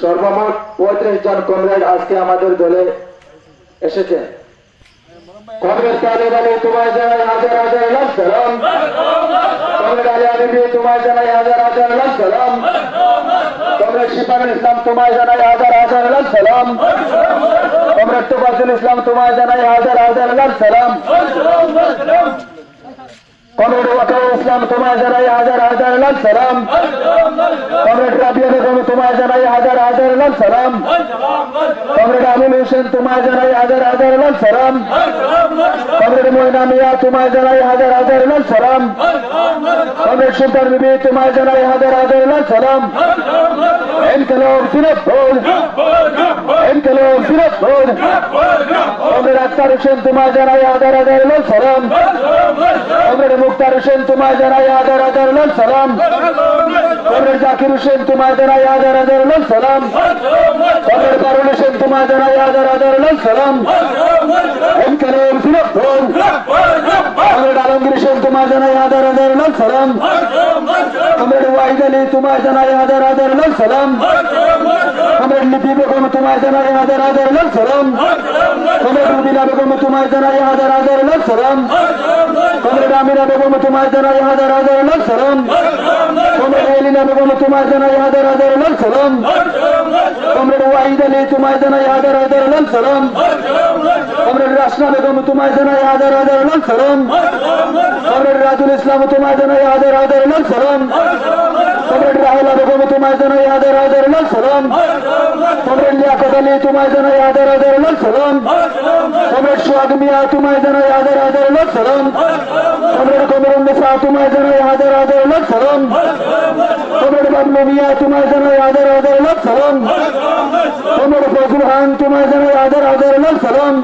সর্বমোট পঁয়ত্রিশ জন কমরেড আজকে আমাদের দলে এসেছেন কমরেড তালিব তোমায় জানাই হাজার হাজার সালাম। কমরেড তোমায় জানাই হাজার হাজার সালাম। ইসলাম, তোমায় জানাই হাজার হাজার ইসলাম জানাই হাজার সালাম। কমরেড ওয়াকার ইসলাম তোমায় জানাই হাজার হাজার লাখ সালাম। কমরেড রাবিয়া বেগম তোমায় জানাই হাজার হাজার লাখ সালাম। কমরেড আবুল হোসেন তোমায় জানাই হাজার হাজার লাখ সালাম। কমরেড ময়না মিয়া তোমায় জানাই হাজার হাজার লাখ সালাম। কমরেড সুলতান বিবি তোমায় মুক্তার হোসেন তোমায় জানাই হাজার হাজার লাখ সালাম কমরেড জাকির হোসেন তোমায় জানাই হাজার হাজার লাখ সালাম কমরেড কারুল হোসেন তোমায় জানাই হাজার হাজার লাখ সালাম এনকালাব জিনাতপুর কমরেড আলমগীর হোসেন তোমায় জানাই হাজার হাজার লাখ সালাম কমরেড ওয়াহিদ আলী তোমায় জানাই হাজার হাজার লাখ সালাম কমরেড লিপি বেগম তোমায় জানাই হাজার হাজার লাখ সালাম কমরেড রুবিনা বেগম তোমায় জানাই হাজার হাজার লাখ সালাম কমরেড আমিনা বেগম তোমায় জানাই হাজার হাজার লাখ সালাম কমরেড এলিনা বেগম তোমায় জানাই হাজার হাজার লাখ সালাম কমরেড ওয়াহিদ আলী তোমায় জানাই হাজার হাজার লাখ সালাম কমরেড রাসনা বেগম তোমায় জানাই হাজার হাজার লাখ সালাম কমরেড রাজুল ইসলাম তোমায় জানাই হাজার হাজার লাখ সালাম কমরেড রাহুল বেগম তোমায় জানাই হাজার হাজার লাখ সালাম কমরেড লিয়াকত আলী তোমায় জানাই হাজার হাজার লাখ সালাম কমরেড সোহাগ মিয়া তোমায় জানাই হাজার হাজার সালাম কমরেড কমরুল নিসা তোমায় জানাই হাজার হাজার লাখ সালাম কমরেড বাবলু মিয়া তোমায় জানাই হাজার হাজার লাখ সালাম কমরেড ফজল খান তোমায় জানাই হাজার হাজার লাখ সালাম